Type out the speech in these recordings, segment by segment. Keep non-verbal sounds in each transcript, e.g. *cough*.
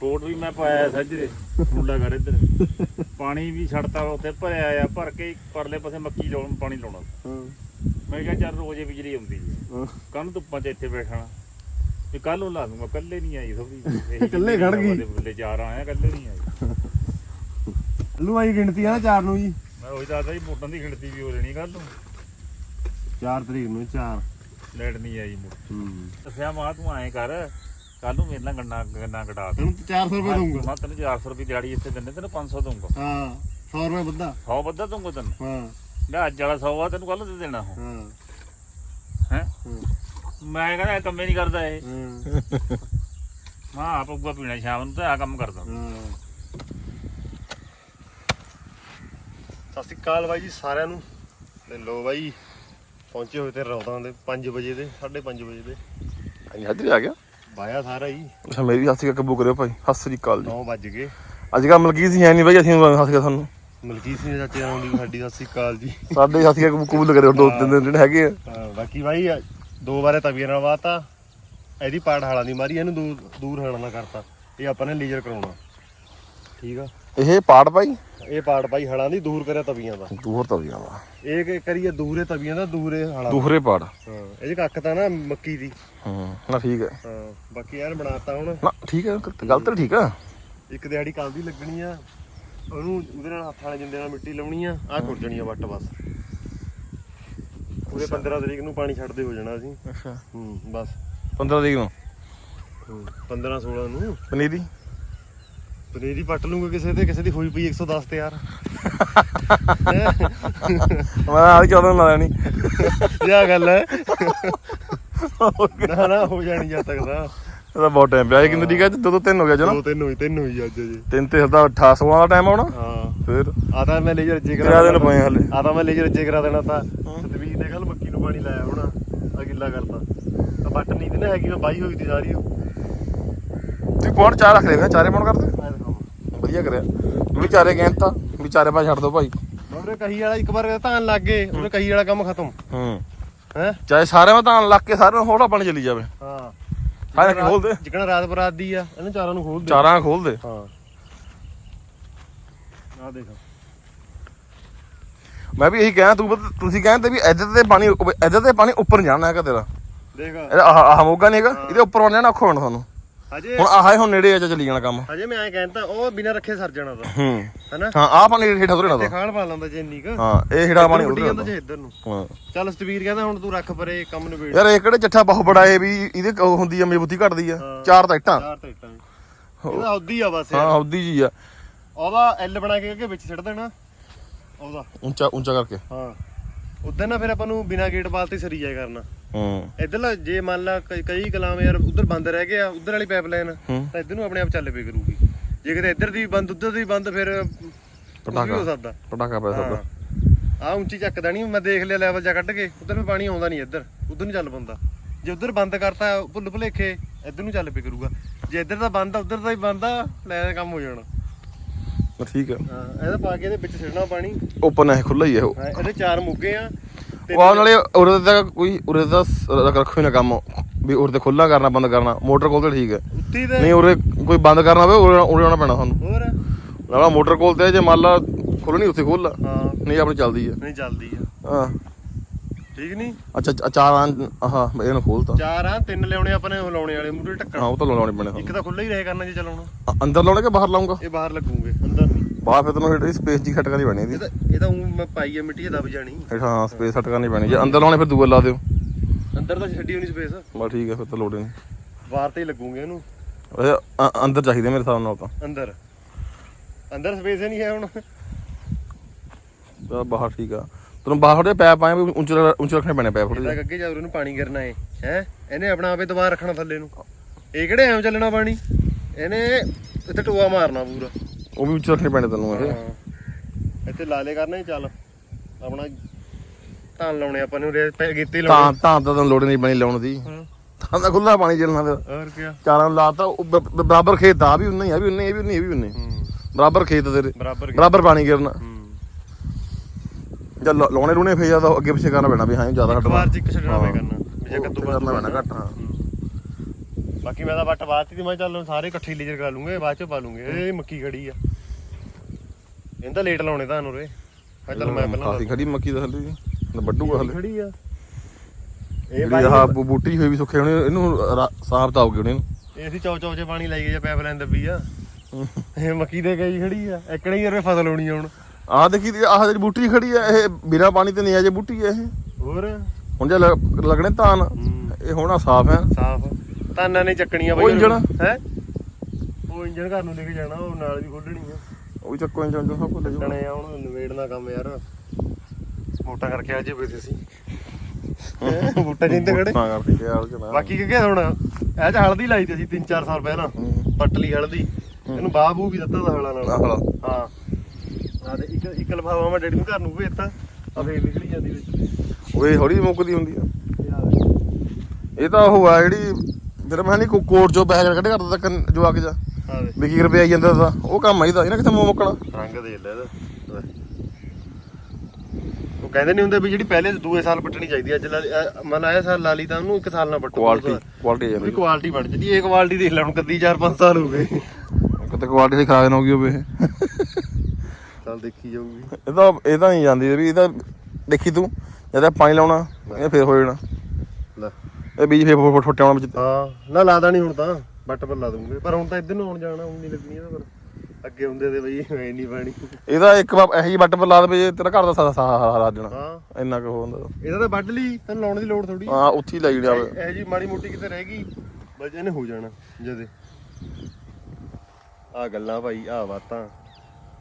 ਕੋਟ ਵੀ ਮੈਂ ਪਾਇਆ ਸੱਜਰੇ ਮੁੰਡਾ ਕਰ ਇੱਧਰ। ਪਾਣੀ ਵੀ ਛੱਡਤਾ ਉੱਥੇ ਭਰਿਆ ਆ ਭਰ ਕੇ ਪਰਲੇ ਪਾਸੇ ਮੱਕੀ ਲਾਉਣ ਪਾਣੀ ਲਾਉਣਾ। ਹਾਂ। ਮੈਂ ਕਿਹਾ ਚੱਲ ਰੋਜ਼ੇ ਬਿਜਲੀ ਆਉਂਦੀ ਹੈ। ਕੱਲ ਧੁੱਪਾਂ 'ਚ ਇੱਥੇ ਬੈਠਣਾ। ਤੇ ਕੱਲ ਨੂੰ ਲਾ ਦੂੰਗਾ ਕੱਲੇ ਨਹੀਂ ਆਈ ਥੋੜੀ *laughs* ਇਕੱਲੇ ਖੜ ਗਈ। ਬੱਲੇ ਚਾਰ ਆਇਆ ਕੱਲੇ ਨਹੀਂ ਆਈ। ਲੂ ਆਈ ਗਿਣਤੀ ਆ ਚਾਰ ਨੂੰ ਜੀ? ਮੈਂ ਉਹੀ ਦੱਸਦਾ ਜੀ ਮੋਟਾਂ ਦੀ ਗਿਣਤੀ ਵੀ ਹੋ ਜਾਣੀ ਕੱਲ ਨੂੰ। 4 ਤਰੀਕ ਨੂੰ 4 ਲੈਟ ਨਹੀਂ ਆਈ ਮੁੜ। ਹੂੰ। ਦੱਸਿਆ ਮਾ ਤੂੰ ਐਂ ਕਰ। ਕੱਲ ਨੂੰ ਮੇਰੇ ਨਾਲ ਗੰਨਾ ਗੰਨਾ ਕਟਾ ਦੇ। ਤੈਨੂੰ 400 ਰੁਪਏ ਦਊਂਗਾ। ਮੈਂ ਤੈਨੂੰ 400 ਰੁਪਏ ਦਿਹਾੜੀ ਇੱਥੇ ਦਿੰਦੇ ਤੈਨੂੰ 500 ਦਊਂਗਾ। ਹਾਂ 100 ਰੁਪਏ ਵੱਧਾ। 100 ਵੱਧਾ ਦਊਂਗਾ ਤੈਨੂੰ। ਹਾਂ। ਲੈ ਅੱਜ ਵਾਲਾ 100 ਆ ਤੈਨੂੰ ਕੱਲ ਦੇ ਦੇਣਾ ਉਹ। ਹਾਂ। ਹੈ? ਹਾਂ। ਮੈਂ ਕਹਿੰਦਾ ਇਹ ਕੰਮੇ ਨਹੀਂ ਕਰਦਾ ਇਹ। ਹਾਂ। ਮੈਂ ਆਪ ਉੱਗਾ ਪੀਣਾ ਸ਼ਾਮ ਨੂੰ ਤੇ ਆ ਕੰਮ ਕਰਦਾ। ਹਾਂ। ਸਤਿ ਸ਼੍ਰੀ ਅਕਾਲ ਬਾਈ ਜੀ ਸਾਰਿਆਂ ਨੂੰ। ਤੇ ਲੋ ਬਾਈ ਪਹੁੰਚੇ ਹੋਏ ਤੇ ਰੌਦਾਂ ਦੇ 5 ਵਜੇ ਦੇ 5:30 ਵਜੇ ਦੇ। ਹਾਂਜੀ ਹਾਜ਼ਰ ਆ ਗਿਆ। ਵਾਇਆ ਸਾਰਾ ਹੀ ਅੱਛਾ ਮੇਰੀ ਹੱਸ ਕੇ ਕਬੂ ਕਰਿਓ ਭਾਈ। ਸਤਿ ਸ੍ਰੀ ਅਕਾਲ ਜੀ। 9 ਵੱਜ ਗਏ। ਅੱਜ ਕੱਲ ਮਲਕੀ ਸੀ ਹੈ ਨਹੀਂ ਬਾਈ ਅਸੀਂ ਹੱਸ ਕੇ ਤੁਹਾਨੂੰ ਮਲਕੀਤ ਸਿੰਘ ਚਾਚੇ ਆਉਂਦੀ ਸਾਡੀ ਸਤਿ ਸ਼੍ਰੀ ਅਕਾਲ ਜੀ। ਸਾਡੇ ਹੱਸ ਕੇ ਕਬੂਲ ਕਰਿਓ ਦੋ ਤਿੰਨ ਦਿਨ ਜਿਹੜੇ ਹੈਗੇ ਆ। ਹਾਂ ਬਾਕੀ ਬਾਈ ਦੋ ਵਾਰੇ ਤਵੀਆਂ ਨਾਲ ਵਾਤਾ। ਇਹਦੀ ਪਾੜ ਹਾਲਾਂ ਦੀ ਮਾਰੀ ਇਹਨੂੰ ਦੂਰ ਦੂਰ ਹਲਣਾ ਕਰਤਾ। ਇਹ ਆਪਾਂ ਨੇ ਲੇਜ਼ਰ ਕਰਾਉਣਾ। ਠੀਕ ਆ? ਇਹ ਪਾੜ ਭਾਈ। ਇਹ ਪਾੜ ਬਾਈ ਹਲਾਂ ਦੀ ਦੂਰ ਕਰਿਆ ਤਵੀਆਂ ਦਾ। ਦੂਰ ਤਾਂ ਗਿਆ ਵਾ ਇਹ ਕਿ ਕਰੀਏ ਦੂਰੇ ਤਵੀਆਂ ਦਾ ਦੂਰੇ ਹਲਾਂ ਦਾ। ਦੂਹਰੇ ਪਾੜ। ਹਾਂ ਇਹ 'ਚ ਕੱਖ ਤਾਂ ਨਾ ਮੱਕੀ ਦੀ। ਹੂੰ ਨਾ ਠੀਕ ਹੈ। ਹਾਂ ਬਾਕੀ ਯਾਰ ਬਣਾਤਾ ਹੁਣ। ਨਾ ਠੀਕ ਹੈ ਗਲਤ ਤਾਂ ਠੀਕ ਆ। ਇੱਕ ਦਿਹਾੜੀ ਕੱਲ ਦੀ ਲੱਗਣੀ ਆ। ਉਹਨੂੰ ਉਹਦੇ ਨਾਲ ਹੱਥ ਵਾਲੇ ਜਿੰਦੇ ਨਾਲ ਮਿੱਟੀ ਲਾਉਣੀ ਆ। ਆਹ ਖੁਰਜਣੀ ਆ ਵੱਟ ਬਸ। ਉਹਦੇ 15 ਤਰੀਕ ਨੂੰ ਪਾਣੀ ਛੱਡਦੇ ਹੋ ਜਾਣਾ ਅਸੀਂ। ਅੱਛਾ। ਹੂੰ ਬਸ। 15 ਤਰੀਕ ਨੂੰ? 15 16 ਨੂੰ। ਪਨੀਰੀ ਪਨੀਰੀ ਪੱਟ ਲੂੰਗਾ ਕਿਸੇ ਤੇ ਕਿਸੇ ਦੀ ਹੋਈ ਪਈ 110 ਤੇ ਯਾਰ ਮੈਂ ਆ 14 ਲਾ ਲੈਣੀ। ਇਹ ਗੱਲ ਹੈ। ਨਾ ਨਾ ਹੋ ਜਾਣੀ ਜਦ ਤੱਕ ਦਾ ਇਹਦਾ ਬਹੁਤ ਟਾਈਮ ਪਿਆ। ਇਹ ਕਿੰਨੇ ਠੀਕ ਹੈ? ਦੋ ਦੋ ਤਿੰਨ ਹੋ ਗਿਆ ਜਨਾ ਦੋ ਤਿੰਨ ਹੋਈ ਤਿੰਨ ਹੋਈ ਅੱਜ ਜੀ ਤਿੰਨ ਤੇ 18 16 ਦਾ ਟਾਈਮ ਆਉਣਾ ਹਾਂ। ਫਿਰ ਆ ਤਾਂ ਮੈਂ ਲੇਜਰ ਜੇ ਤੇਰਾ ਦਿਨ ਪਏ ਹਲੇ। ਆ ਤਾਂ ਮੈਂ ਲੇਜਰ ਜੇ ਕਰਾ ਦੇਣਾ ਤਾਂ। ਸਤਵੀਰ ਨੇ ਕੱਲ ਮੱਕੀ ਨੂੰ ਪਾਣੀ ਲਾਇਆ ਹੋਣਾ। ਆ ਗਿੱਲਾ ਕਰਤਾ। ਆ ਬੱਟ ਨਹੀਂ ਤੇ ਨਾ ਹੈਗੀ ਮੈਂ ਬਾਈ ਹੋਈ ਤੀ ਸਾਰੀ ਉਹ। ਤੂੰ ਪੌਣ ਚਾਰ ਰੱਖ ਲੈ ਫਿਰ ਚਾਰੇ ਪੌਣ ਕਰ ਦੇ। ਦਿਖਾਵਾਂ ਵਧੀਆ ਕਰਿਆ। ਤੂੰ ਵੀ ਚਾਰੇ ਗੈਂਤ ਤਾਂ ਵੀ ਚਾਰੇ ਪਾ ਛੱਡ ਦੋ ਭਾਈ। ਉਹਨੇ ਕਹੀ ਵਾਲਾ ਇੱਕ ਵਾਰ ਧਾਨ ਲੱਗ ਗਏ ਉਹਨੇ ਕਹੀ ਵਾਲਾ ਕੰਮ ਖਤਮ। ਹੂੰ। ਹੈ? ਚਾਹੇ ਸਾਰੇ ਮੈਂ ਤਾਂ ਲੱਗ ਕੇ ਸਾਰੇ ਨੂੰ ਹੋੜਾ ਪਾਣੀ ਚਲੀ ਜਾਵੇ। ਹਾਂ। ਹਾਂ ਖੋਲ ਦੇ। ਜਿਕਣਾ ਰਾਤ ਬਰਾਤ ਦੀ ਆ ਇਹਨੂੰ ਚਾਰਾਂ ਨੂੰ ਖੋਲ ਦੇ। ਚਾਰਾਂ ਖੋਲ ਦੇ। ਹਾਂ। ਆ ਦੇਖ। ਮੈਂ ਵੀ ਇਹੀ ਕਹਿਆ ਤੂੰ ਤੁਸੀਂ ਕਹਿੰਦੇ ਵੀ ਇੱਧਰ ਤੇ ਪਾਣੀ ਇੱਧਰ ਤੇ ਪਾਣੀ ਉੱਪਰ ਜਾਣਾ ਹੈਗਾ ਤੇਰਾ। ਦੇਖ। ਇਹਦਾ ਆਹ ਮੋਗਾ ਨਹੀਂ ਹੈਗਾ ਇਹਦੇ ਉੱਪਰ ਜਾਣਾ ਔਖਾ ਹੋਣਾ ਤੁਹਾਨੂੰ। ਹਜੇ ਹੁਣ ਆਹ ਹੀ ਹੁਣ ਨੇੜੇ ਆ ਜਾ ਚੱਲੀ ਜਾਣਾ ਕੰਮ। ਹਜੇ ਮੈਂ ਐਂ ਕਹਿੰਦਾ ਉਹ ਬਿਨਾ ਰੱਖੇ ਸਰ ਜਾਣਾ ਤਾਂ। ਹੂੰ। ਹੈਨਾ? ਹਾਂ ਆਹ ਪਾਣੀ ਹੇਠਾਂ ਉਤਰਨਾ ਤੇ ਤਾਂ। ਖਾਣ ਪਾ ਲੈਂਦਾ ਜੇ ਇੰਨੀ ਕ। ਹਾਂ ਇਹ ਹੀੜਾ ਪਾਣੀ ਉੱਡੀ ਜਾਂਦਾ ਜੇ ਇੱਧਰ ਨੂੰ। ਹਾਂ। ਚੱਲ ਸਤਵੀਰ ਕਹਿੰਦਾ ਹੁਣ ਤੂੰ ਰੱਖ ਪਰੇ ਕੰਮ ਨੂੰ ਵੇੜ ਯਾਰ ਇਹ ਕਿਹੜੇ ਚੱਠਾ ਬਹੁਤ ਬੜਾ ਏ ਵੀ ਇਹਦੇ ਉਹ ਹੁੰਦੀ ਆ ਮਜ਼ਬੂਤੀ ਘਟਦੀ ਆ। ਚਾਰ ਤਾਂ ਇੱਟਾਂ। ਚਾਰ ਤੇ ਇੱਟਾਂ। ਇਹਦਾ ਉਦੀ ਆ ਬਸ ਹਾਂ। ਹੌਦੀ ਜੀ ਆ। ਉਹਦਾ ਐਲ ਬਣਾ ਕੇ ਵਿੱਚ ਸਿੱਟ ਦੇਣਾ। ਉਹਦਾ। ਉੱਚਾ ਉੱਚਾ ਕਰਕੇ। ਹਾਂ। ਉਧਰ ਨਾ ਫਿਰ ਆਪਾਂ ਨੂੰ ਬਿਨਾ ਗੇਟ ਬਾਲ ਤੇ ਸਰੀ ਜਾਇਆ ਕਰਨਾ। ਹੂੰ। ਇੱਧਰ ਜੇ ਮੰਨ ਲਾ ਕਈ- ਕਈ ਕਲਾਮ ਯਾਰ ਉਧਰ ਬੰਦ ਰਹਿ ਗਿਆ ਉਧਰ ਵਾਲੀ ਪਾਈਪਲਾਈਨ। ਤਾਂ ਇੱਧਰ ਨੂੰ ਆਪਣੇ ਆਪ ਚੱਲ ਪਈ ਕਰੂਗੀ। ਜੇ ਕਿਤੇ ਇੱਧਰ ਦੀ ਬੰਦ ਉਧਰ ਦੀ ਬੰਦ ਫਿਰ ਕੁਝ ਵੀ ਪਟਾਕਾ। ਹੋ ਸਕਦਾ। ਪਟਾਕਾ ਪੈ ਸਕਦਾ। ਆ ਉੱਚੀ ਚੱਕਦਾ ਨਹੀਂ ਮੈਂ ਦੇਖ ਲਿਆ ਲੈਵਲ ਜਾ ਕੱਢ ਕੇ ਉਧਰ ਵੀ ਪਾਣੀ ਆਉਂਦਾ ਨਹੀਂ ਇੱਧਰ ਉਧਰ ਨਹੀਂ ਚੱਲ ਪੰਦਾ। ਜੇ ਉਧਰ ਬੰਦ ਕਰਤਾ ਭੁੱਲ ਭੁਲੇਖੇ ਇੱਧਰ ਨੂੰ ਚੱਲ ਪਈ ਕਰੂਗਾ। ਜੇ ਇੱਧਰ ਦਾ ਬੰਦ ਆ ਉਧਰ ਦਾ ਹੀ ਬੰਦ ਆ ਲੈ ਕੰਮ ਹੋ ਜਾਣਾ। ਠੀਕ ਆ। ਹਾਂ ਇਹਦਾ ਪਾ ਕੇ ਇਹਦੇ ਵਿੱਚ ਸਿੱਟਣਾ ਪਾਣੀ। ਓਪਨ ਹੈ ਖੁੱਲਾ ਹੀ ਹੈ ਉਹ ਹਾਂ, ਇਹਦੇ ਚਾਰ ਮੁੱਗੇ ਆ। ਉਹ ਨਾਲੇ ਉਰੇ ਦਾ ਕੋਈ ਉਰੇ ਦਾ ਸ- ਰੱਖੋ ਹੀ ਨਾ ਕੰਮ। ਵੀ ਉਰੇ ਤੇ ਖੁੱਲਾ ਕਰਨਾ ਬੰਦ ਕਰਨਾ। ਮੋਟਰ ਕੋਲ ਤੇ ਠੀਕ ਹੈ ਉੱਤੀ ਤੇ ਨਹੀਂ ਉਰੇ ਕੋਈ ਬੰਦ ਕਰਨਾ ਹੋਵੇ ਉਰੇ ਉਰੇ ਆਉਣਾ ਪੈਣਾ ਸਾਨੂੰ। ਹੋਰ? ਨਾਲਾ ਮੋਟਰ ਕੋਲ ਤੇ ਜੇ ਮੰਨ ਲਾ ਖੁੱਲਣੀ ਉੱਥੇ ਖੁੱਲ ਹਾਂ। ਨਹੀਂ ਆਪਣੀ ਚੱਲਦੀ ਆ। ਨਹੀਂ ਚੱਲਦੀ ਆ। ਹਾਂ। ਠੀਕ ਨਹੀਂ? ਅੱਛਾ ਚਾਰ ਆਹ ਇਹਨੂੰ ਖੋਲਤਾ। ਚਾਰ ਤਿੰਨ ਲਿਆਉਣੇ ਆਪਾਂ ਨੇ ਉਹ ਲਾਉਣੇ ਵਾਲੇ ਮੂਰੇ ਢੱਕਣ। ਹਾਂ ਉਹ ਤਾਂ ਲਾਉਣੇ ਪੈਣੇ ਇੱਕ ਤਾਂ ਖੁੱਲਾ ਹੀ ਰਹੇ ਕਰਨਾ ਜੇ ਚਲਾਉਣਾ। ਅੰਦਰ ਲਾਉਣੇ ਕਿ ਬਾਹਰ ਲਾਉਂਗਾ ਇਹ ਬਾਹਰ ਲੱਗੂਗੇ ਅੰਦਰ ਨਹੀਂ। ਬਾਹਰ ਫਿਰ ਤੈਨੂੰ ਹੇਠ ਸਪੇਸ ਜੀ ਖਟਕਣੀ ਪੈਣੀ ਇਹ ਇਹਦੀ। ਤਾਂ ਇਹ ਤਾਂ ਊਂ ਮੈਂ ਪਾਈ ਆ ਮਿੱਟੀ ਦਬ ਜਾਣੀ। ਹਾਂ ਸਪੇਸ ਖਟਕਣੀ ਪੈਣੀ ਜੇ ਅੰਦਰ ਲਾਉਣੇ ਫਿਰ ਦੂਏ ਲਾ ਦਿਓ। ਅੰਦਰ ਤਾਂ ਛੱਡੀ ਹੋਣੀ ਸਪੇਸ ਬਸ ਠੀਕ ਹੈ ਫਿਰ ਤਾਂ ਲੋੜ ਹੀ ਨਹੀਂ। ਬਾਹਰ ਤੇ ਹੀ ਲੱਗੂਗੇ ਇਹਨੂੰ। ਅੰਦਰ ਚਾਹੀਦੇ ਮੇਰੇ ਹਿਸਾਬ ਨਾਲ ਤਾਂ। ਅੰਦਰ। ਅੰਦਰ ਸਪੇਸ ਹੀ ਨਹੀਂ ਹੈ ਹੁਣ। ਬਾਹਰ ਠੀਕ ਆ। ਤੈਨੂੰ ਬਾਹਰ ਥੋੜੇ ਪੈਪ ਆਏ ਵੀ ਉੱਚੇ ਉੱਚੇ ਰੱਖਣੇ ਪੈਣੇ ਪੈਪ ਥੋੜੇ ਅੱਗੇ ਜਾ ਉਹਨੂੰ ਪਾਣੀ ਕਰਨਾ ਏ ਹੈ? ਇਹਨੇ ਆਪਣਾ ਆਪੇ ਦੁਬਾਰਾ ਰੱਖਣਾ ਥੱਲੇ ਨੂੰ। ਇਹ ਕਿਹੜੇ ਐਵੇਂ ਚੱਲਣਾ ਪਾਣੀ? ਇਹਨੇ ਇੱਥੇ ਟੋਆ ਮਾਰਨਾ ਪੂਰਾ। ਉਹ ਵੀ ਉੱਚੇ ਰੱਖਣੇ ਪੈਣੇ ਤੈਨੂੰ ਇਹ। ਇੱਥੇ ਲਾਲੇ ਕਰਨਾ ਹੀ ਚੱਲ। ਆਪਣਾ ਧਾਨ ਲਾਉਣੇ ਆਪਾਂ ਨੂੰ ਰੇ ਪੈ- ਗੀਤੀ ਤਾਂ ਲਾਉਣੀ ਤਾਂ ਤਾਂ ਤੈਨੂੰ ਲੋੜ ਨਹੀਂ ਪੈਣੀ ਲਾਉਣ ਦੀ। ਤਾਂ ਤਾਂ ਖੁੱਲਾ ਪਾਣੀ ਚੱਲਣਾ ਫਿਰ। ਹੋਰ ਕੀ ਚਾਰਾਂ ਨੂੰ ਲਾਤਾ ਬਰਾਬਰ ਖੇਤ ਆ ਵੀ ਉਨਾ ਹੀ ਆ ਵੀ ਉਨੇ ਇਹ ਵੀ ਉਨੇ ਇਹ ਵੀ ਉਨੇ ਬਰਾਬਰ ਖੇਤ ਤੇਰੇ। ਬਰਾਬਰ ਪਾਣੀ ਗਿਰਨਾ। ਹੂੰ ਲਾ- ਲਾਉਣੇ ਲੂਣੇ ਫੇਰ ਜ਼ਿਆਦਾ ਅੱਗੇ ਪਿੱਛੇ ਕਰਨਾ ਪੈਣਾ ਵੀ ਹਾਂ ਜ਼ਿਆਦਾ ਇੱਕ ਵਾਰ ਚ ਇੱਕ ਛੱਡਣਾ ਹਾਂ। ਪੈ ਕਰਨਾ ਵੀ ਜੇ ਕੱਦੂ ਕਰਨਾ ਪੈਣਾ ਘੱਟ ਹਾਂ। ਬਾਕੀ ਮੈਂ ਤਾਂ ਵੱਟ ਬਾਤੀ ਤੇ ਮੈਂ ਚੱਲ ਸਾਰੇ ਇਕੱਠੇ ਲੇਜਰ ਕਰ ਲੂੰਗੇ ਬਾਅਦ ਚ ਪਾ ਲੂੰਗੇ। ਇਹ ਮੱਕੀ ਖੜੀ ਆ। ਇਹਦਾ ਲੇਟ ਲਾਉਣੇ ਤਾਂ ਨੂਰੇ ਮੈਂ ਚੱਲ ਮੈਂ ਪਹਿਲਾਂ ਖਾਸੀ ਖੜੀ ਮੱਕੀ ਦਾ ਹਲੇ ਨਾ ਵੱਡੂਗਾ ਹਲੇ। ਖੜੀ ਆ। ਇਹ ਬਾਈ ਆਹ ਬੂਟੀ ਹੋਈ ਵੀ ਸੁੱਕੇ ਹੋਣੇ ਇਹਨੂੰ ਰਾ- ਸਾਫ਼ ਤਾਂ ਆਉਗੇ ਉਹਨੇ ਇਹ ਅਸੀਂ ਚੌ ਚੌ ਚ ਪਾਣੀ ਲਾਈ ਗਏ ਜਾਂ ਪਾਈਪਲਾਈਨ ਦੱਬੀ ਆ। ਇਹ ਮੱਕੀ ਦੇ ਗਈ ਖੜੀ ਆ। ਇੱਕੜੇ ਹੀ ਰੁਪਏ ਫਸਲ ਹੋਣੀ ਆ ਹੁਣ। ਆਹ ਦੇਖੀ ਤੇ ਆਹ ਜਿਹੜੀ ਬੂਟੀ ਖੜੀ ਆ ਇਹ ਬਿਨਾ ਪਾਣੀ ਤੇ ਨਹੀਂ ਆ ਜੇ ਬੂਟੀ ਆ ਇਹ। ਹੋਰ? ਹੁਣ ਜੇ ਲ- ਲੱਗਣੇ ਧਾਨ ਇਹ ਹੋਣਾ ਸਾਫ਼ ਹੈ। ਸਾਫ਼। ਤਾਨਾਂ ਨੇ ਚੱਕਣੀਆਂ ਉਹ ਇੰਜਣ? ਹੈ? ਉਹ ਇੰਜਣ ਘਰ ਨੂੰ ਲੈ ਕੇ ਜਾਣਾ ਉਹ ਨਾਲ ਵੀ ਖੋਲਣੀ ਆ। ਉਹ ਵੀ ਚੱਕੋ ਇੰਜਨ ਜੋ ਸਭ ਕੁਝ ਲੈ ਜਾਓ ਆ ਹੁਣ ਨਵੇੜਨਾ ਕੰਮ ਯਾਰ। ਮੋਟਾ ਕਰਕੇ ਆ ਜੇ ਬੇਤੇ ਸੀ ਬੂਟਾ ਜਿੰਦੇ ਖੜੇ। ਤਾਂ ਕਰਕੇ ਯਾਰ ਜਨਾ ਬਾਕੀ ਕਿਹ ਹੁਣ? ਇਹ ਚ ਹਲਦੀ ਲਾਈ ਤੇ ਸੀ 3-4 ਸਾਲ ਪਹਿਲਾਂ ਪਟਲੀ ਹਲਦੀ। ਇਹਨੂੰ ਬਾਬੂ ਵੀ ਦਿੱਤਾ ਦਾ ਹਲਾ ਨਾਲ। ਆਹ। ਹਾਂ। ਆ ਤੇ ਇੱਕ ਇੱਕ ਲਫਾਫਾ ਮੈਂ ਡੈਡੀ ਨੂੰ ਘਰ ਨੂੰ ਭੇਜਤਾ ਆ ਫੇਰ ਨਿਕਲੀ ਜਾਂਦੀ ਵਿੱਚ। ਉਹ ਇਹ ਹੌਲੀ ਮੁੱਕਦੀ ਹੁੰਦੀ ਆ। ਇਹ ਤਾਂ ਉਹ ਆ ਜਿਹੜੀ ਜਿਹੜਾ ਮੈਂ ਨਹੀਂ ਕੋਟ ਚੋਂ ਪੈਸੇ ਕੱਢ ਕਰਦਾ ਤੱਕ ਜਵਾਕ ਜਾ ਆ ਦੇ ਵੀ ਕੀ ਰੁਪਏ ਆਈ ਜਾਂਦਾ ਦਾ ਉਹ ਕੰਮ ਆਈਦਾ ਇਹਨਾਂ ਕਿੱਥੇ ਮੁੱਕਣਾ? ਰੰਗ ਦੇ ਲੈ ਇਹਦਾ। ਉਹ ਕਹਿੰਦੇ ਨਹੀਂ ਹੁੰਦੇ ਵੀ ਜਿਹੜੀ ਪਹਿਲੇ ਦੂਏ ਸਾਲ ਪੱਟਣੀ ਚਾਹੀਦੀ ਅੱਜ ਮਨ ਆਇਆ ਸਾਲ ਲਾ ਲਈ ਤਾਂ ਉਹਨੂੰ ਇੱਕ ਸਾਲ ਨਾਲ ਪੱਟੋ ਕੁਆਲਿਟੀ ਕੁਆਲਿਟੀ ਜਾਂਦੀ ਕੁਆਲਿਟੀ ਬਣ ਜਾਂਦੀ ਇਹ ਕੁਆਲਿਟੀ ਦੇਖ ਲੈ ਹੁਣ ਕੱਦੀ 4-5 ਸਾਲ ਹੋ ਗਏ। ਕਿਤੇ ਕੁਆਲਿਟੀ ਖਰਾਬ ਨਾ ਹੋ ਗਈ ਹੋਵੇ ਇਹ ਚੱਲ ਦੇਖੀ ਜਾਊਗੀ। ਇਹ ਤਾਂ ਇਹ ਤਾਂ ਨਹੀਂ ਜਾਂਦੀ ਵੀ ਇਹ ਤਾਂ ਦੇਖੀ ਤੂੰ ਜਦੋਂ ਪਾਣੀ ਲਾਉਣਾ ਇਹ ਫੇਰ ਹੋ ਜਾਣਾ। ਲੈ। ਇਹ ਬੀਜ ਫੇਰ ਫੁੱਟ ਹੋਣਾ ਵਿੱਚ। ਹਾਂ ਨਾ ਲਾਦਾ ਨਹੀਂ ਹੁਣ ਤਾਂ ਬੱਟ ਪਰ ਲਾ ਦੂੰਗੇ ਪਰ ਹੁਣ ਤਾਂ ਇੱਧਰ ਨੂੰ ਆਉਣ ਜਾਣਾ ਹੁਣ ਨਹੀਂ ਲੱਗਣੀ ਇਹਦਾ ਪਰ। ਅੱਗੇ ਹੁੰਦੇ ਤੇ ਬਈ ਐ ਨਹੀਂ ਪਾਣੀ। ਇਹਦਾ ਇੱਕ ਵਾਰ ਇਹੋ ਬੱਟ ਪਰ ਲਾ ਜੇ ਤੇਰਾ ਘਰ ਦਾ ਸਾਰਾ ਸਾਰਾ ਲਾ ਦੇਣਾ। ਹਾਂ। ਇੰਨਾ ਕੁ ਹੁੰਦਾ ਇਹਦਾ ਤਾਂ ਵੱਢ ਲਈ ਤੈਨੂੰ ਲਾਉਣ ਦੀ ਲੋੜ ਥੋੜੀ ਹਾਂ ਉੱਥੇ ਹੀ ਲਾਈ ਜਾਵੇ। ਇਹ ਜੀ ਮਾੜੀ ਮੋਟੀ ਕਿਤੇ ਰਹਿ ਗਈ ਬਸ ਇਹਨੇ ਹੋ ਜਾਣਾ ਜਦੇ। ਆ ਗੱਲਾਂ ਭਾਈ ਆ ਬਾਤਾਂ।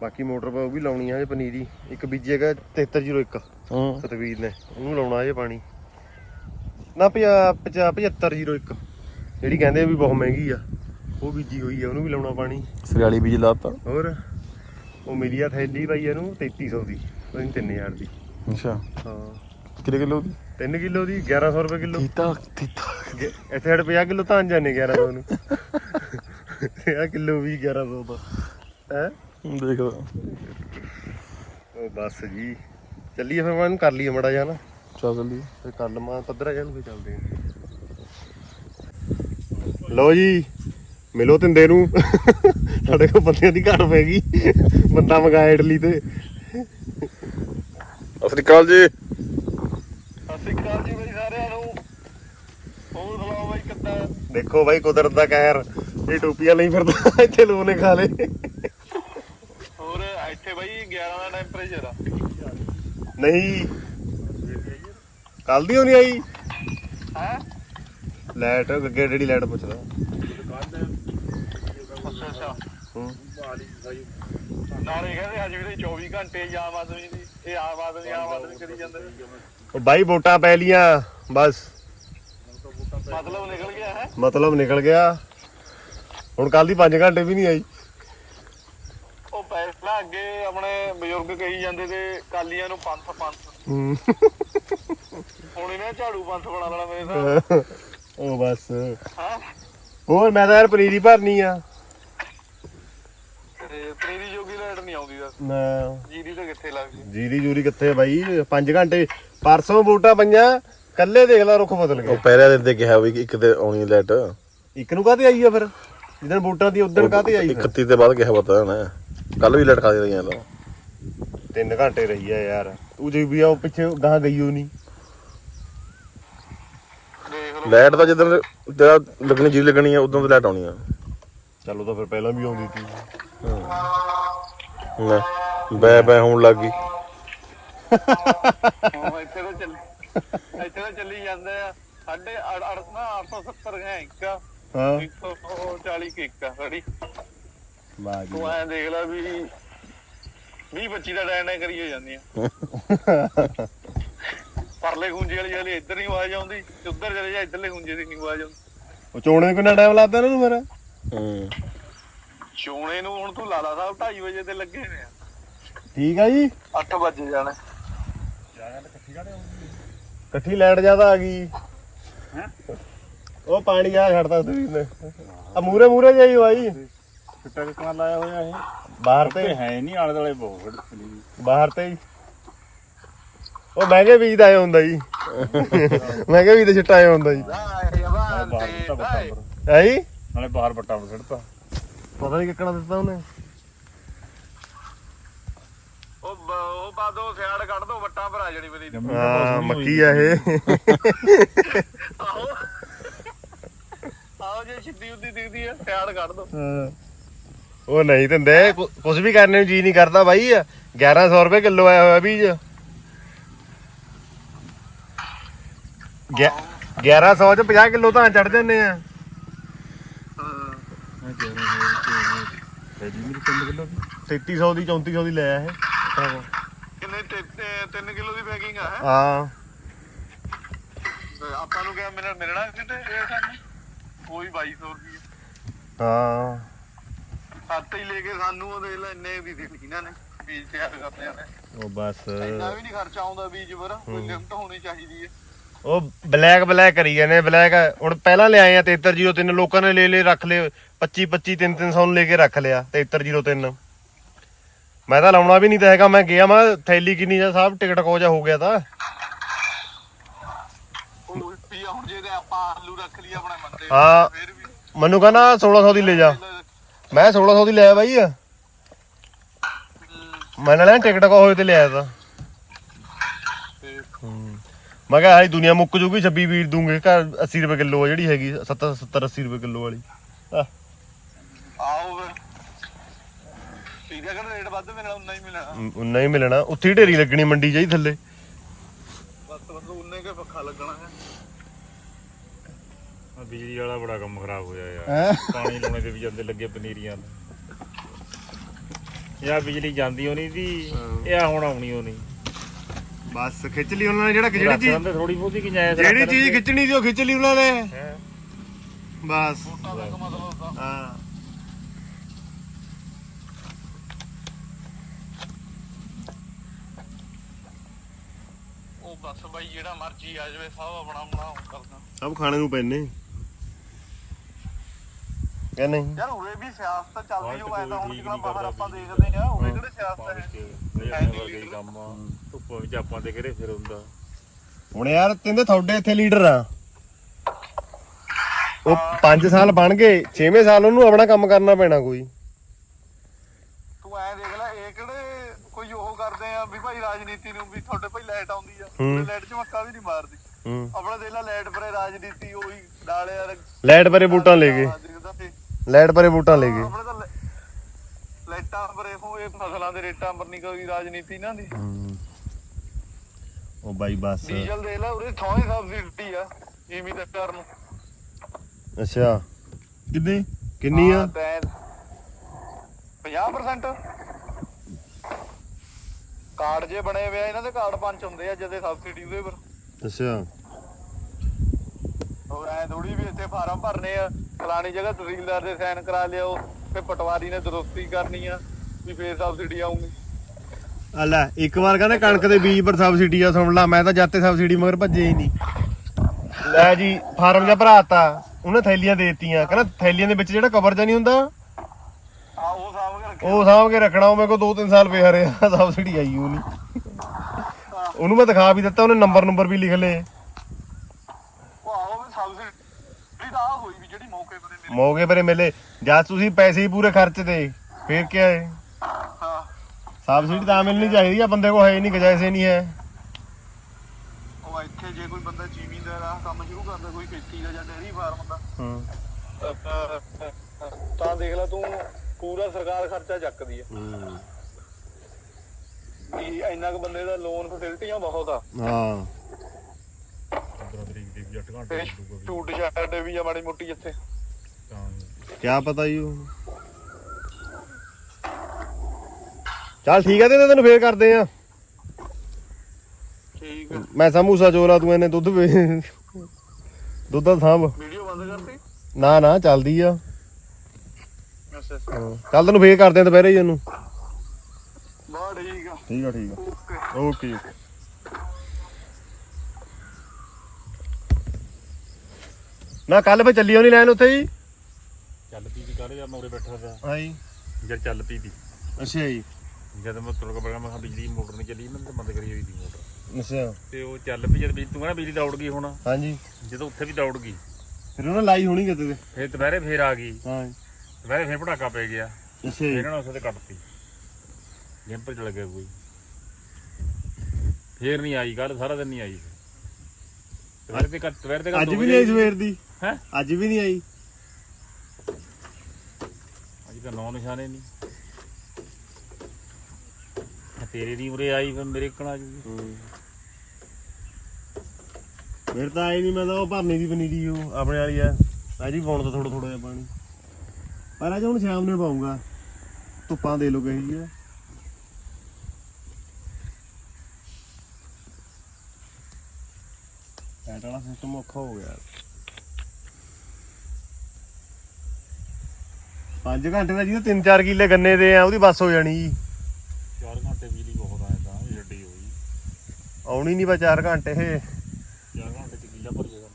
ਬਾਕੀ ਮੋਟਰ ਪਾ ਉਹ ਵੀ ਲਾਉਣੀ ਆ ਜੇ ਪਨੀਰੀ ਇੱਕ ਬੀਜੀ ਹੈਗਾ 7301 ਹੂੰ। ਸਤਵੀਰ ਨੇ। ਉਹਨੂੰ ਲਾਉਣਾ ਜੇ ਪਾਣੀ। ਨਾ 7501 ਜਿਹੜੀ ਕਹਿੰਦੇ ਆ ਵੀ ਬਹੁਤ ਮਹਿੰਗੀ ਆ ਉਹ ਬੀਜੀ ਹੋਈ ਆ ਉਹਨੂੰ ਵੀ ਲਾਉਣਾ ਪਾਣੀ। ਸਰਿਆਲੀ ਬੀਜ ਲਾਤਾ। ਹੋਰ? ਉਹ ਮਿਲੀ ਆ ਥੈਲੀ ਭਾਈ ਇਹਨੂੰ 3300 ਦੀ। ਉਹਨੂੰ 3000 ਦੀ। ਅੱਛਾ। ਹਾਂ। ਕਿੰਨੇ ਕਿਲੋ ਦੀ? 3 ਕਿਲੋ ਦੀ 1100 ਰੁਪਏ ਕਿਲੋ। ਤੀਤਾ ਗੇ- ਇੱਥੇ ਸਾਡੇ 50 ਕਿਲੋ ਤਾਂ ਜਾਣੇ 1100 ਨੂੰ। ਇਹ ਕਿਲੋ ਵੀ 1100 ਦਾ। ਹੈ? ਦੇਖਦਾ ਉਹ ਬਸ ਜੀ। ਚੱਲੀਏ ਫਿਰ ਮੈਂ ਇਹਨੂੰ ਕਰ ਲਈਏ ਮੜਾ ਜਾ ਨਾ। ਚੱਲ ਜਲਦੀ ਫਿਰ ਕਰ ਲਵਾਂ ਪੱਧਰਾ ਜਾਨ ਵੀ ਚੱਲਦੇ ਲਓ ਜੀ ਮਿਲੋ ਤਿੰਦੇ ਨੂੰ। ਸਾਡੇ ਕੋਲ ਬੰਦਿਆਂ ਦੀ ਘਰ ਪੈ ਗਈ। ਬੰਦਾ ਮੰਗਾਇਆ ਇਡਲੀ ਤੇ। ਸਤਿ ਸ੍ਰੀ ਅਕਾਲ ਜੀ। ਸਤਿ ਸ਼੍ਰੀ ਅਕਾਲ ਜੀ ਬਾਈ ਸਾਰਿਆਂ ਨੂੰ। ਹੋਰ ਸੁਣਾਓ ਬਾਈ ਕਿੱਦਾਂ? ਦੇਖੋ ਬਾਈ ਕੁਦਰਤ ਦਾ ਕਹਿਰ। ਇਹ ਟੋਪੀਆਂ ਲਈ ਫਿਰਦਾ ਇੱਥੇ ਲੋਕ ਨੇ ਖਾ ਲੇ। 11 ਦਾ ਟੈਂਪਰੇਚਰ ਆ। ਨਹੀਂ। ਕੱਲ ਦੀ ਹੋਣੀ ਆਈ। ਹੈ? ਲਾਈਟ ਅੱਗੇ ਡੈਡੀ ਲਾਈਟ ਪੁੱਛਦਾ। ਅੱਛਾ ਅੱਛਾ ਹੂੰ। ਨਾਲੇ ਕਹਿੰਦੇ ਅੱਜ ਵੀ 24 ਘੰਟੇ ਆਮ ਆਦਮੀ ਦੀ ਇਹ ਆਮ ਆਦਮੀ ਆਮ ਆਦਮੀ ਕਰੀ ਜਾਂਦੇ ਉਹ ਬਾਈ ਵੋਟਾਂ ਪੈ ਲੀਆਂ ਬਸ। ਮਤਲਬ ਨਿਕਲ ਗਿਆ ਹੈ। ਮਤਲਬ ਨਿਕਲ ਗਿਆ। ਹੁਣ ਕੱਲ ਦੀ 5 ਘੰਟੇ ਵੀ ਨਹੀਂ ਆਈ। ਪਹਿਲਾਂ ਅੱਗੇ ਆਪਣੇ ਬਜ਼ੁਰਗ ਕਹੀ ਜਾਂਦੇ ਤੇ ਕਾਲੀਆਂ ਨੂੰ ਪੰਥ ਪੰਥ। ਹੂੰ। ਹੁਣ ਇਹਨੇ ਝਾੜੂ ਪੰਥ ਬਣਾ ਲੈਣਾ ਮੇਰੇ ਨਾਲ। ਉਹ ਬਸ। ਹਾਂ। ਹੋਰ ਮੈਂ ਤਾਂ ਯਾਰ ਪਨੀਰੀ ਭਰਨੀ ਆ। ਤੇ ਜੋਗੀ ਲਾਈਟ ਨਹੀਂ ਆਉਂਦੀ ਦੱਸ ਨਾ। ਜੀਰੀ ਤਾਂ ਕਿੱਥੇ ਲੱਗਦੀ ਜੀਰੀ ਜੂਰੀ ਕਿੱਥੇ ਬਾਈ? 5 ਘੰਟੇ। ਪਰਸੋਂ ਵੋਟਾਂ ਪਈਆਂ ਕੱਲੇ ਦੇਖ ਲੈ ਰੁੱਖ ਬਦਲ ਉਹ ਗਿਆ ਪਹਿਲੇ ਦਿਨ ਤੇ ਕਿਹਾ ਵੀ ਇੱਕ ਤੇ ਆਉਣੀ ਲਾਈਟ। ਇੱਕ ਨੂੰ ਕਾਹਤੇ ਆਈ ਆ ਫਿਰ? ਜਿੱਦਣ ਵੋਟਾਂ ਦੀ ਉਦੋਂ ਕਾਹਤੇ ਆਈ ਫਿਰ? 31 ਤੇ ਬਾਅਦ ਕਿਹਾ ਪਤਾ ਨਾ। ਕੱਲ ਵੀ ਲਾਈਟ ਖਾ ਦੇ ਰਹੀਆਂ ਤਾਂ 3 ਘੰਟੇ ਰਹੀ ਆ ਯਾਰ। ਤੂੰ ਜੇ ਵੀ ਆ ਉਹ ਪਿੱਛੇ ਗਾਂ ਗਈ ਹੋ ਨਹੀਂ ਲਾਈਟ ਤਾਂ ਜਦੋਂ ਤੇਰਾ ਲੱਗਣੀ ਜੀ ਲੱਗਣੀ ਆ ਉਦੋਂ ਤੇ ਲਾਈਟ ਆਉਣੀ ਆ। ਚਲੋ ਤਾਂ ਫਿਰ ਪਹਿਲਾਂ ਵੀ ਆਉਂਦੀ ਸੀ। ਲੈ ਬੈ ਬੈ ਹੋਣ ਲੱਗ ਗਈ। ਹੁਣ ਇੱਥੇ ਤਾਂ ਚੱਲ ਇੱਥੇ ਤਾਂ ਚੱਲੀ ਜਾਂਦੇ ਆ। ਸਾਡੇ ਅੜ ਅੜ ਨਾ 870 ਹੈ ਇੱਕ। ਆ ਹਾਂ 140 ਕਿ ਇੱਕ ਆ ਸਾਡੀ ਵਾਹ ਤੂੰ ਐਂ ਦੇਖ ਲੈ ਵੀ 20 25 ਦਾ ਡੈਨ ਐ ਕਰੀ ਹੋ ਜਾਂਦੀ ਆ *laughs* ਪਰਲੇ ਗੁੰਜੇ ਵਾਲੀ ਵਾਲੀ ਇੱਧਰ ਨਹੀਂ ਆਵਾਜ਼ ਆਉਂਦੀ ਤੇ ਉੱਧਰ ਚਲੇ ਜਾ ਇੱਧਰਲੇ ਗੁੰਜੇ ਦੀ ਨਹੀਂ ਆਵਾਜ਼ ਆਉਂਦੀ। ਉਹ ਚੋਣੇ ਨੂੰ ਕਿੰਨਾ ਟਾਈਮ ਲੱਗਦਾ ਇਹਨਾਂ ਨੂੰ ਫਿਰ? ਹੂੰ। ਚੋਣੇ ਨੂੰ ਹੁਣ ਤੂੰ ਲਾਲਾ ਸਾਹਿਬ 2:30 ਵਜੇ ਤੇ ਲੱਗੇ ਨੇ ਆ। ਠੀਕ ਆ ਜੀ? 8 ਵਜੇ ਜਾਣਾ। ਇਕੱਠੀ ਲੈਟ ਜ਼ਿਆਦਾ ਆ ਗਈ। ਉਹ ਪਾਣੀ ਆ ਛੱਡਦਾ ਸਰੀਰ ਨੇ। ਆ ਮੂਰੇ ਮੂਰੇ ਜਾਈ ਬਾਈ। ਛਿੱਟਾ ਕਿੱਕਾਂ ਲਾਇਆ ਹੋਇਆ ਇਹ। ਬਾਹਰ ਤੇ ਤੇ ਹੈ ਨਹੀਂ ਆਲੇ ਦੁਆਲੇ ਬਹੁਤ ਬਾਹਰ ਤੇ ਹੀ। ਉਹ ਮਹਿੰਗੇ ਬੀਜ ਦਾ ਆਇਆ ਹੁੰਦਾ ਜੀ। ਮਹਿੰਗੇ ਬੀਜ ਦੇ ਛਿੱਟਾ ਆਇਆ ਹੁੰਦਾ ਜੀ। ਬਾਹਰ ਤਾਂ ਬੱਤਾ ਪਰ ਐਈ ਨਾਲੇ ਬਾਹਰ ਬੱਟਾ ਵਸੜਤਾ ਪਤਾ ਨਹੀਂ ਕਿੱਕਣਾ ਦਿੱਤਾ ਉਹਨੇ। ਉਹ ਬ- ਉਹ ਬਾਦੋ ਸਿਆੜ ਕੱਢ ਦੋ ਵੱਟਾਂ ਭਰਾ ਜਣੀ ਬਲੀ ਹਾਂ ਮੱਕੀ ਆ ਇਹ। ਆਹੋ। ਆਹੋ ਜੇ ਸਿੱਧੀ ਉੱਦੀ ਦਿਖਦੀ ਆ ਸਿਆੜ ਕੱਢ ਦੋ। ਉਹ ਨਹੀਂ ਦਿੰਦੇ ਕੁ- ਕੁਛ ਵੀ ਕਰਨੇ ਨੂੰ ਜੀ ਨਹੀਂ ਕਰਦਾ ਬਾਈ। 1100 ਰੁਪਏ ਕਿਲੋ ਆਇਆ ਹੋਇਆ ਬੀਜ। ਗਿਆ- 1100 ਚ 50 ਕਿਲੋ ਤਾਂ ਚੜ ਜਾਂਦੇ ਆ। ਜੀ ਮੇਰੀ 3 ਕਿਲੋ 3300 ਦੀ 3400 ਦੀ ਲੈ ਆ ਇਹ ਕਿੰਨੇ 3 ਕਿਲੋ ਦੀ ਪੈਕਿੰਗ ਆ ਹੈ? ਹਾਂ। ਆਪਾਂ ਨੂੰ ਕਿਹਾ ਮਿਲਣਾ ਮਿਲਣਾ ਕਿਤੇ ਇਹ ਸਾਨੂੰ? ਕੋਈ 2200 ਰੁਪਏ ਹਾਂ। ਸੱਤ ਹੀ ਲੈ ਕੇ ਸਾਨੂੰ ਉਹ ਦੇਖ ਲੈ ਇੰਨੇ ਦੀ ਦੇਣੀ ਇਹਨਾਂ ਨੇ ਬੀਜ ਤਿਆਰ ਕਰਦੇ ਨੇ। ਉਹ ਬਸ। ਇੰਨਾ ਵੀ ਨਹੀਂ ਖਰਚਾ ਆਉਂਦਾ ਬੀਜ ਪਰ ਕੋਈ ਲਿਮਟ ਹੋਣੀ ਚਾਹੀਦੀ ਹੈ। ਉਹ ਬਲੈਕ ਬਲੈਕ ਕਰੀ ਜਾਂਦੇ ਬਲੈਕ ਹੁਣ ਪਹਿਲਾਂ ਲਿਆਏ ਆ 7303 ਲੋਕਾਂ ਨੇ ਲੈ ਲੈ ਰੱਖ ਲਏ 25 25 3 300 ਨੂੰ ਲੈ ਕੇ ਰੱਖ ਲਿਆ 7303 ਮੈਂ ਤਾਂ ਲਾਉਣਾ ਵੀ ਨਹੀਂ ਤਾਂ ਹੈਗਾ ਮੈਂ ਗਿਆ ਮੈਂ ਥੈਲੀ ਕਿੰਨੀ ਜਾਂ ਸਾਹਿਬ ਟਿਕਟ ਕੋਜਾ ਹੋ ਗਿਆ ਤਾਂ। ਹਾਂ। ਮੈਨੂੰ ਕਹਿੰਦਾ 1600 ਦੀ ਲੈ ਜਾ। ਮੈਂ 1600 ਦੀ ਲਿਆ ਬਾਈ। ਮੈਂ ਨਾਲ ਟਿਕਟ ਕੋ ਹੋਏ ਤੇ ਲਿਆਇਆ ਤਾਂ। ਮੈਂ ਕਿਹਾ ਹਾਈ ਦੁਨੀਆ ਮੁੱਕ ਜੂਗੀ 26 ਵੀਰ ਦੂੰਗੇ। ਘਰ 80 ਰੁਪਏ ਕਿਲੋ ਆ ਜਿਹੜੀ ਹੈਗੀ 70 70 80 ਰੁਪਏ ਕਿਲੋ ਵਾਲੀ। ਆਹ, ਆਓ ਫਿਰ। ਠੀਕ ਹੈ ਕਿ ਰੇਟ ਵੱਧ ਮਿਲਣਾ ਉਨਾ ਹੀ ਮਿਲਣਾ। ਉ- ਉਨਾ ਹੀ ਮਿਲਣਾ। ਉੱਥੇ ਹੀ ਢੇਰੀ ਲੱਗਣੀ ਮੰਡੀ ਜਾਈ ਥੱਲੇ। ਬਸ ਬਸ ਉਨੇ ਕੇ ਪੱਖਾ ਲੱਗਣਾ ਹੈ। ਆ ਬਿਜਲੀ ਵਾਲਾ ਬੜਾ ਕੰਮ ਖਰਾਬ ਹੋਇਆ ਯਾਰ। ਪਾਣੀ ਲਾਉਣੇ ਤੇ ਵੀ ਜਾਂਦੇ ਲੱਗੇ ਪਨੀਰੀਆਂ। ਨੂੰ ਯਾ ਬਿਜਲੀ ਜਾਂਦੀ ਹੋਣੀ ਦੀ ਇਹ ਹੁਣ ਆਉਣੀ ਹੋਣੀ। ਬਸ ਖਿੱਚ ਲਈ ਉਹਨਾਂ ਨੇ ਜਿਹੜਾ ਜਿਹੜੀ ਚੀਜ਼। ਥੋੜੀ ਬਹੁਤੀ ਕਿ ਜਾਇਜ਼ ਜਿਹੜੀ ਚੀਜ਼ ਖਿੱਚਣੀ ਸੀ ਉਹ ਖਿੱਚ ਲਈ ਉਹਨਾਂ ਨੇ। ਹੈ? ਬਸ। ਹਾਂ। ਉਹ ਬਸ ਬਾਈ ਜਿਹੜਾ ਮਰਜ਼ੀ ਆ ਜਾਵੇ ਸਭ ਆਪਣਾ ਆਪਣਾ ਉਹ ਕਰਦਾ ਸਭ ਖਾਣੇ ਨੂੰ ਪੈਣੇ ਕਹ ਨਹੀਂ? ਯਾਰ ਉਰੇ ਵੀ ਸਿਆਸਤ ਚੱਲਦੀ ਹੋ ਕੋਈ ਤਾਂ ਹੁਣ ਕਿਹੜਾ ਬਾਹਰ ਆਪਾਂ। ਦੇਖਦੇ ਆ ਉਰੇ ਕਿਹੜੇ ਸਿਆਸਤ ਹੈ? ਇਹ ਵਰਗੇ ਹੀ ਕੰਮ ਆ। ਧੁੱਪਾਂ ਵਿੱਚ ਆਪਾਂ ਤੇ ਕਿਹੜੇ ਫਿਰ ਹੁੰਦਾ? ਹੁਣ ਯਾਰ ਕਹਿੰਦੇ ਤੁਹਾਡੇ ਇੱਥੇ ਲੀਡਰ ਆ। ਉਹ 5 ਸਾਲ ਬਣ ਗਏ 6ਵੇਂ ਸਾਲ ਉਹਨੂੰ ਆਪਣਾ ਕੰਮ ਕਰਨਾ ਪੈਣਾ ਕੋਈ। ਤੂੰ ਐ ਦੇਖ ਲੈ ਇਹ ਕਿਹੜੇ ਕੋਈ ਉਹ ਕਰਦੇ ਆ ਵੀ ਭਾਈ ਰਾਜਨੀਤੀ ਨੂੰ ਵੀ ਤੁਹਾਡੇ ਭਾਈ ਲਾਈਟ ਆਉਂਦੀ ਆ। ਲਾਈਟ ਝਮੱਕਾ ਵੀ ਨਹੀਂ ਮਾਰਦੀ। ਆਪਣਾ ਦੇਖ ਲੈ ਲਾਈਟ ਪਰੇ ਰਾਜਨੀਤੀ ਉਹੀ ਡਾਲੇ ਯਾਰ ਲਾਈਟ ਪਰੇ ਬੂਟਾਂ ਲੈ ਗਏ ਲਾਈਟ ਪਰੇ ਬੂਟਾਂ ਲੈ ਗਏ ਆਪਣੇ ਤਾਂ ਲੈ- ਲਾਈਟਾਂ ਪਰੇ ਹੋਏ ਫਸਲਾਂ ਦੇ ਰੇਟਾਂ ਪਰ ਨਹੀਂ ਕੋਈ ਰਾਜਨੀਤੀ ਨਾ ਦੀ। ਉਹ ਬਾਈ ਬਸ। ਡੀਜ਼ਲ ਦੇ ਲੈ ਉਰੇ ਥੋੜੇ ਸਬਸਿਡੀ ਆ ਜ਼ਿਮੀਦਾਰ ਨੂੰ। ਅੱਛਾ। ਕਿੰਨੀ? ਕਿੰਨੀ ਆ? ਹਾਂ, ਤੈਂ 50% ਕਾਰਡ ਜੇ ਬਣੇ ਹੋਏ ਆ ਇਹਨਾਂ ਦੇ ਕਾਰਡ ਪੰਚ ਹੁੰਦੇ ਆ ਜਦੇ ਸਬਸਿਡੀ ਉਹਦੇ ਪਰ ਅੱਛਾ। ਹੋਰ ਐ ਥੋੜੀ ਵੀ ਇੱਥੇ ਫਾਰਮ ਭਰਨੇ ਆ। ਫਲਾਣੀ ਜਗ੍ਹਾ ਤਹਿਸੀਲਦਾਰ ਦੇ ਸਾਈਨ ਕਰਾ ਲਿਓ ਤੇ ਪਟਵਾਰੀ ਨੇ ਦਰੁਸਤੀ ਕਰਨੀ ਆ ਵੀ ਫੇਰ ਸਬਸਿਡੀ ਆਉਂਗੀ ਆ ਲੈ ਇੱਕ ਵਾਰ ਕਹਿੰਦੇ ਕਣਕ ਦੇ ਬੀਜ ਪਰ ਸਬਸਿਡੀ ਆ ਸੁਣ ਲਾ ਮੈਂ ਤਾਂ ਜਾਤੇ ਸਬਸਿਡੀ ਮਗਰ ਭੱਜੇ ਹੀ ਨਹੀਂ। ਲੈ ਜੀ ਫਾਰਮ ਜਾਂ ਭਰਾਤਾ ਉਹਨੇ ਥੈਲੀਆਂ ਦੇ ਦਿੱਤੀਆਂ ਕਹਿੰਦਾ ਥੈਲੀਆਂ ਦੇ ਵਿੱਚ ਜਿਹੜਾ ਕਵਰ ਜਾਂ ਨਹੀਂ ਹੁੰਦਾ ਆ ਉਹ ਕੇ ਸਾਂਭ ਕੇ ਰੱਖਣਾ ਉਹ ਮੇਰੇ ਕੋਲ 2-3 ਸਾਲ ਪਿਆ ਰਿਹਾ ਸਬਸਿਡੀ ਆਈ ਉਹ ਨਹੀਂ। ਉਹਨੂੰ ਮੈਂ ਦਿਖਾ ਵੀ ਦਿੱਤਾ ਉਹਨੇ ਨੰਬਰ ਨੰਬਰ ਵੀ ਲਿਖ ਲਏ। ਉਹ ਵੀ ਸਬਸਿਡੀ ਤਾਂ ਆਹ ਹੋਈ ਵੀ ਜਿਹੜੀ ਮੌਕੇ ਤੇ ਮਿਲੀ। ਮੌਕੇ ਪਰੇ ਮਿਲੇ। ਜਦ ਤੁਸੀਂ ਪੈਸੇ ਹੀ ਪੂਰੇ ਖਰਚ ਦੇ ਫੇਰ ਕੀ ਹੈ? ਹਾਂ। ਸਬਸਿਡੀ ਤਾਂ ਮਿਲਣੀ ਚਾਹੀਦੀ ਆ ਬੰਦੇ ਕੋਲ ਹੈ ਨਹੀਂ ਗਜਾਇਸੇ ਨਹੀਂ ਹੈ। ਉਹ ਇੱਥੇ ਜੇ ਕੋਈ ਬੰਦਾ ਜ਼ਿਮੀਂਦਾਰ ਆ ਕੰਮ ਸ਼ੁਰੂ ਕਰਦਾ ਕੋਈ ਖੇਤੀ ਦਾ ਜਾਂ ਡੇਅਰੀ ਫਾਰਮ ਦਾ ਹੂੰ। ਤਾਂ ਦੇਖ ਲੈ ਤੂੰ ਪੂਰਾ ਸਰਕਾਰ ਖਰਚਾ ਚੱਕਦੀ ਵੀ ਇੰਨਾ ਕੁ ਬੰਦੇ ਦਾ ਲੋਨ ਫੈਸਿਲਿਟੀਆਂ ਬਹੁਤ ਆ। ਹਾਂ। 15 ਤਰੀਕ ਦੇ ਵੀ 8 ਘੰਟੇ ਤੇ ਲੱਗੂਗਾ ਵੀ। ਛੂਟ ਛਾਟ ਵੀ ਆ ਮਾੜੀ ਮੋਟੀ ਇੱਥੇ। ਤਾਂ ਕਿਆ ਪਤਾ ਜੀ ਉਹ। ਚੱਲ ਠੀਕ ਹੈ ਤੇ ਤੈਨੂੰ ਫੇਰ ਕਰਦੇ ਆ। ਠੀਕ ਆ। ਮੈਂ ਸਮੂਸਾ ਚੋਲਾ ਤੂੰ ਇਹਨੇ ਦੁੱਧ ਵੇ ਦੁੱਧ ਦਾ ਸਾਂਭ। ਵੀਡੀਓ ਬੰਦ ਕਰਤੀ? ਨਾ ਨਾ ਚੱਲਦੀ ਆ। ਅੱਛਾ। ਚੱਲ ਤੈਨੂੰ ਫੇਰ ਕਰਦੇ ਆ ਦੁਪਹਿਰੇ ਹੀ ਇਹਨੂੰ। ਬਾ ਠੀਕ ਆ। ਠੀਕ ਆ ਠੀਕ ਆ। Okay okay. ਨਾ ਕੱਲ ਫੇ ਚੱਲੀ ਨਹੀਂ ਲੈਣ ਉੱਥੇ ਜੀ। ਚੱਲ ਪਈ ਦੀ ਕੱਲ ਜਾਂ ਮੋਰੇ ਬੈਠਾ ਸੀ ਹਾਂਜੀ ਜਦ ਚੱਲ ਪਈ ਦੀ ਅੱਛਾ ਜੀ। ਜਦ ਮੈਂ ਤੁਰ ਕੇ ਬੜਾ ਮੈਂ ਕਿਹਾ ਬਿਜਲੀ ਮੋਟਰ ਨਹੀਂ ਚੱਲੀ ਮੈਂ ਤਾਂ ਬੰਦ ਕਰੀ ਹੋਈ ਦੀ ਮੋਟਰ। ਅੱਛਾ। ਤੇ ਉਹ ਚੱਲ ਪਈ ਜਦ ਬਿਜਲੀ ਤੂੰ ਕਹਿੰਦਾ ਬਿਜਲੀ ਦੌੜ ਗਈ ਹੁਣ। ਹਾਂਜੀ। ਜਦੋਂ ਉੱਥੇ ਵੀ ਦੌੜ ਗਈ। ਫਿਰ ਉਹਨਾਂ ਲਾਈ ਹੋਣੀ ਕਿਤੇ ਤੇ। ਫੇਰ ਦੁਪਹਿਰੇ ਫੇਰ ਆ ਗਈ। ਹਾਂ। ਦੁਪਹਿਰੇ ਫੇਰ ਪਟਾਕਾ ਪੈ ਗਿਆ। ਅੱਛਾ ਜੀ। ਇਹਨਾਂ ਨੇ ਉਸੇ ਤੇ ਕੱਟਤੀ ਜੰਪਰ ਚ ਲੱਗਿਆ ਕੋਈ। ਫੇਰ ਨਹੀਂ ਆਈ ਕੱਲ ਸਾਰਾ ਦਿਨ ਨਹੀਂ ਆਈ। ਦੁਪਹਿਰ ਤੇ ਕੱਟ ਦੁਪਹਿਰ ਤੇ ਅੱਜ ਵੀ ਨਹੀਂ ਸਵੇਰ ਦੀ। ਹੈ? ਅੱਜ ਵੀ ਨਹੀਂ ਆਈ। ਅੱਜ ਤਾਂ ਨੌ ਨਿਸ਼ਾਨੇ ਨਹੀਂ। ਤੇਰੇ ਦੀ ਉਰੇ ਆਈ ਫਿਰ ਮੇਰੇ ਕੋਲ ਆ ਜੂਗੀ। ਫਿਰ ਤਾਂ ਆਈ ਨਹੀਂ ਮੈਂ ਤਾਂ ਉਹ ਭਰਨੀ ਦੀ ਪਨੀਰੀ ਉਹ ਆਪਣੇ ਵਾਲੀ ਆ। ਅੱਜ ਪਾਉਣ ਦਾ ਥੋੜਾ ਥੋੜਾ ਜਿਹਾ ਪਾਣੀ। ਪਰ ਅੱਜ ਹੁਣ ਸ਼ਾਮ ਨੂੰ ਪਾਉਂਗਾ। ਧੁੱਪਾਂ ਦੇ ਲੋ ਕਹੀ ਆ। ਐਟ ਵਾਲਾ ਸਿਸਟਮ ਔਖਾ ਹੋ ਗਿਆ। 5 ਘੰਟੇ ਦਾ ਜਿਹਦੇ 3-4 ਕਿੱਲੇ ਗੰਨੇ ਦੇ ਆ ਉਹਦੀ ਬੱਸ ਹੋ ਜਾਣੀ ਜੀ। 4 ਘੰਟੇ ਬਿਜਲੀ ਬਹੁਤ ਆਇਆ ਤਾਂ ਇਹ ਜੱਡੀ ਹੋਈ। ਆਉਣੀ ਨਹੀਂ ਬਾ 4 ਘੰਟੇ ਇਹ। 4 ਘੰਟੇ ਚ ਕਿੱਲਾ ਭਰ ਜਾਏਗਾ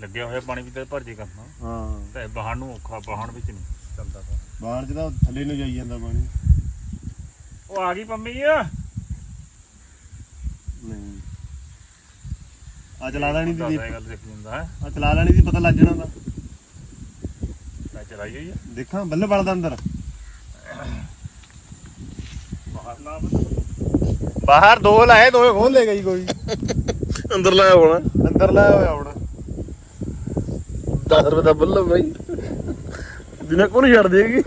ਲੱਗਿਆ ਹੋਇਆ ਪਾਣੀ ਵੀ ਤਾਂ ਭਰ ਜੇ ਕਰਨਾ। ਹਾਂ। ਤੇ ਬਾਹਣ ਨੂੰ ਔਖਾ ਬਾਹਣ ਵਿੱਚ ਨਹੀਂ ਚੱਲਦਾ ਤਾਂ ਬਾਹਰ ਤਾਂ ਥੱਲੇ ਨੂੰ ਜਾਈ ਜਾਂਦਾ ਪਾਣੀ। ਉਹ ਆ ਗਈ ਪੰਮੀ। ਆ ਨਹੀਂ। ਆ ਚਲਾ ਲੈਣੀ ਦੀ ਆ ਚਲਾ ਲੈਣੀ ਦੀ ਪਤਾ ਲੱਗ ਜਾਣਾ ਦਾ ਚਲਾਈ ਹੋਈ ਆ। ਦੇਖਾਂ ਬੱਲੇ ਬਲਦਾ ਅੰਦਰ। ਬਾਹਰ ਦੋ ਲਾਏ ਦੋਏ ਖੋਲ ਲੈ ਗਈ ਕੋਈ। ਅੰਦਰ ਲਾਇਆ ਹੋਣਾ। ਅੰਦਰ ਲਾਇਆ ਹੋਇਆ ਹੁਣ। 10 ਰੁਪਏ ਦਾ ਬੱਲਾ ਬਾਈ। ਦਿਨਾ ਕੋ ਨਹੀਂ ਛੱਡ ਦੇਗੀ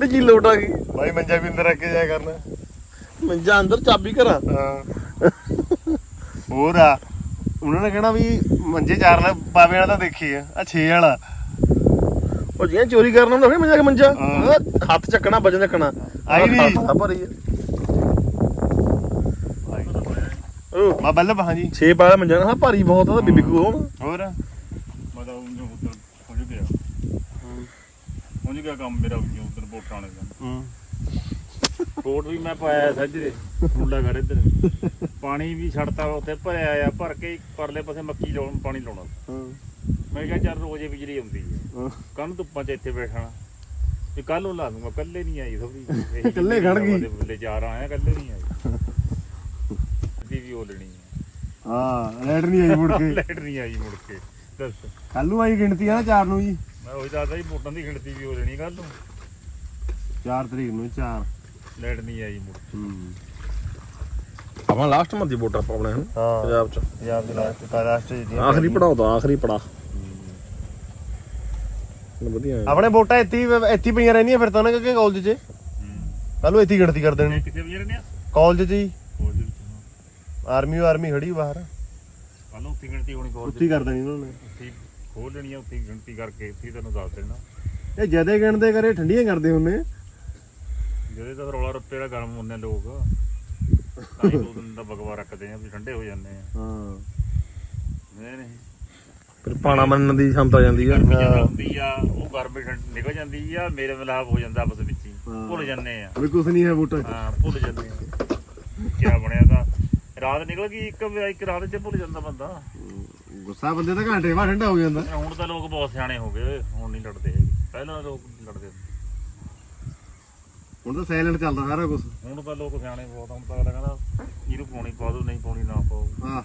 ਤੇ ਕੀ ਲੋਟ ਆ ਗਈ। ਭਾਈ ਮੰਜਾ ਵੀ ਅੰਦਰ ਰੱਖ ਕੇ ਜਾਇਆ ਕਰਨਾ। ਮੰਜਾ ਅੰਦਰ ਚਾਬੀ ਕਰਾਂ ਹਾਂ। ਹੋਰ ਆ ਉਹਨਾਂ ਨੇ ਕਹਿਣਾ ਵੀ ਮੰਜੇ ਚਾਰ ਲੈ ਪਾਵੇ ਵਾਲਾ ਤਾਂ ਦੇਖੀ ਆ ਆ 6 ਵਾਲਾ। ਉਹ ਜਿਵੇਂ ਚੋਰੀ ਕਰਨਾ ਹੁੰਦਾ ਫਿਰ ਮੰਜਾ ਕੇ ਮੰਜਾ। ਹਾਂ। ਹੱਥ ਚੱਕਣਾ ਵਜਨ ਚੱਕਣਾ। ਆਈ ਨੀ। ਆ ਭਰੀ ਆ। ਉਹ ਮਾ ਬੱਲੇ ਹਾਂਜੀ 6 ਪਾਇਆ ਮੰਜਾ ਨਾ ਭਾਰੀ ਬਹੁਤ ਆ ਤਾਂ ਬੀਬੀ ਕੋ ਹੁਣ ਹੋਰ? ਮੈਂ ਤਾਂ ਉਹਨੂੰ ਉੱਧਰ ਪਹੁੰਚ ਗਿਆ। ਪਹੁੰਚ ਗਿਆ ਕੰਮ ਮੇਰਾ ਉੱਧਰ ਵੋਟਾਂ ਵਾਲੇ ਦਾ। ਹੂੰ। ਕੋਟ ਵੀ ਮੈਂ ਪਾਇਆ ਸੱਜਰੇ ਮੁੰਡਾ ਕਰ ਇੱਧਰ। *laughs* ਪਾਣੀ ਵੀ ਛੱਡਤਾ ਉੱਥੇ ਭਰਿਆ ਆ ਭਰ ਕੇ ਪਰਲੇ ਪਾਸੇ ਮੱਕੀ ਲਾਉਣ ਪਾਣੀ ਲਾਉਣਾ। ਹਾਂ। ਮੈਂ ਕਿਹਾ ਚੱਲ ਰੋਜ਼ੇ ਬਿਜਲੀ ਆਉਂਦੀ ਹੈ। ਕੱਲ ਧੁੱਪਾਂ 'ਚ ਇੱਥੇ ਬੈਠਣਾ। ਵੀ ਕੱਲ ਨੂੰ ਲਾ ਦੂੰਗਾ ਕੱਲੇ ਨਹੀਂ ਆਈ ਥੋੜੀ ਇਕੱਲੇ ਖੜ ਗਈ। ਬੱਲੇ ਚਾਰ ਆਇਆ ਕੱਲੇ ਨਹੀਂ ਆਈ। ਅੱਧੀ ਵੀ ਉਹ ਲੈਣੀ ਹੈ। ਹਾਂ ਲੈਟ ਨਹੀਂ ਆਈ ਮੁੜ ਕੇ। ਲਾਈਟ ਨਹੀਂ ਆਈ ਮੁੜ ਕੇ ਦੱਸ। ਕੱਲ ਨੂੰ ਆਈ ਗਿਣਤੀ ਆ ਨਾ 4 ਨੂੰ ਜੀ? ਮੈਂ ਉਹੀ ਦੱਸਦਾ ਜੀ ਵੋਟਾਂ ਦੀ ਗਿਣਤੀ ਵੀ ਹੋ ਲੈਣੀ ਕੱਲ ਨੂੰ। 4 ਤਰੀਕ ਨੂੰ 4 ਲਾਈਟ ਨਹੀਂ ਆਈ ਮੁੜ ਹੂੰ। ਆਪਾਂ ਲਾਸਟ ਮੰਥ ਦੀ ਵੋਟਰ ਪਾਉਣੇ ਹਨ ਪੰਜਾਬ ਚ। ਪੰਜਾਬ ਦੇ ਲਾਸਟ ਮਹਾਰਾਸ਼ਟਰ ਜੀ ਆਖਰੀ ਪੜਾਓ ਤਾਂ ਆਖਰੀ ਪੜਾ। ਵਧੀਆ ਹੈ। ਆਪਣੇ ਵੋਟਾਂ ਇੱਥੇ ਹੀ ਇੱਥੇ ਹੀ ਪਈਆਂ ਰਹਿੰਦੀਆਂ ਫਿਰ ਤਾਂ ਉਹਨਾਂ ਕਿ ਕਾਲਜ 'ਚ। ਕੱਲ ਨੂੰ ਇੱਥੇ ਹੀ ਗਿਣਤੀ ਕਰ ਦੇਣੀ। ਕਿੱਥੇ ਵੀ ਰਹਿੰਦੇ ਆ ਕਾਲਜ 'ਚ ਹੀ। ਦੇ ਵਿੱਚ ਆਰਮੀ ਆਰਮੀ ਖੜੀ ਬਾਹਰ। ਕੱਲ ਉੱਥੇ ਗਿਣਤੀ ਹੋਣੀ ਫੌਜ ਉੱਥੇ ਹੀ ਕਰ ਦੇਣੀ ਉਹਨਾਂ ਨੇ। ਉੱਥੇ ਖੋਲ ਲੈਣੀ ਆ ਉੱਥੇ ਗਿਣਤੀ ਕਰਕੇ ਇੱਥੇ ਹੀ ਤੈਨੂੰ ਦੱਸ ਦੇਣਾ। ਇਹ ਜਦੇ ਗਿਣਦੇ ਕਰੇ ਠੰਡੀਆਂ ਕਰਦੇ ਹੁੰਨੇ ਜਿਹੜੇ ਤਾਂ ਰੌਲਾ ਰੱਪੇ ਦਾ ਗਰਮ ਹੁੰਦੇ ਲੋਕ। ਤਾਂ ਹੀ ਦੋ ਦਿਨ ਦਾ ਬਗਵਾ ਰੱਖਦੇ ਆ ਵੀ ਠੰਡੇ ਹੋ ਜਾਂਦੇ ਆ। ਹਾਂ। ਨਹੀਂ ਨਹੀਂ। ਫਿਰ ਪਾਣਾ ਮੰਨਣ ਦੀ ਸ਼ਮਤਾ ਜਾਂਦੀ ਆ। ਗਰਮੀ ਹੁੰਦੀ ਆ ਉਹ ਗਰਮੀ ਠੰਡ ਨਿਕਲ ਜਾਂਦੀ ਆ ਮੇਰੇ ਮਿਲਾਪ ਹੋ ਜਾਂਦਾ ਆਪਸ ਵਿੱਚ ਹੀ। ਹਾਂ। ਭੁੱਲ ਜਾਂਦੇ ਆ। ਵੀ ਕੁਝ ਨਹੀਂ ਹੈ ਵੋਟਾਂ 'ਚ ਹਾਂ ਭੁੱਲ ਜਾਂਦੇ ਆ। ਕੀ ਬਣਿਆ ਤਾਂ। ਰਾਤ ਨਿਕਲ ਗਈ ਇੱਕ ਇੱਕ ਰਾਤ 'ਚ ਭੁੱਲ ਜਾਂਦਾ ਬੰਦਾ। ਗੁੱਸਾ ਬੰਦੇ ਦਾ ਘੰਟੇ ਬਾਅਦ ਠੰਡਾ ਹੋ ਜਾਂਦਾ। ਹੁਣ ਤਾਂ ਲੋਕ ਬਹੁਤ ਸਿਆਣੇ ਹੋ ਗਏ ਹੁਣ ਨਹੀਂ ਲੜਦੇ ਹੈਗੇ। ਪਹਿਲਾਂ ਲੋਕ ਲੜਦੇ ਹੁੰਦੇ। ਹੁਣ ਤਾਂ ਸਾਇਲੈਂਟ ਚੱਲਦਾ ਸਾਰਾ ਕੁਝ ਹੁਣ ਤਾਂ ਲੋਕ ਸਿਆਣੇ ਬਹੁਤ ਆ, ਹੁਣ ਤਾਂ ਅਗਲਾ ਕਹਿੰਦਾ ਇਹਨੂੰ ਪਾਉਣੀ ਪਾ ਦੋ ਨਹੀਂ ਪਾਉਣੀ ਨਾ ਪਾਓ। ਹਾਂ।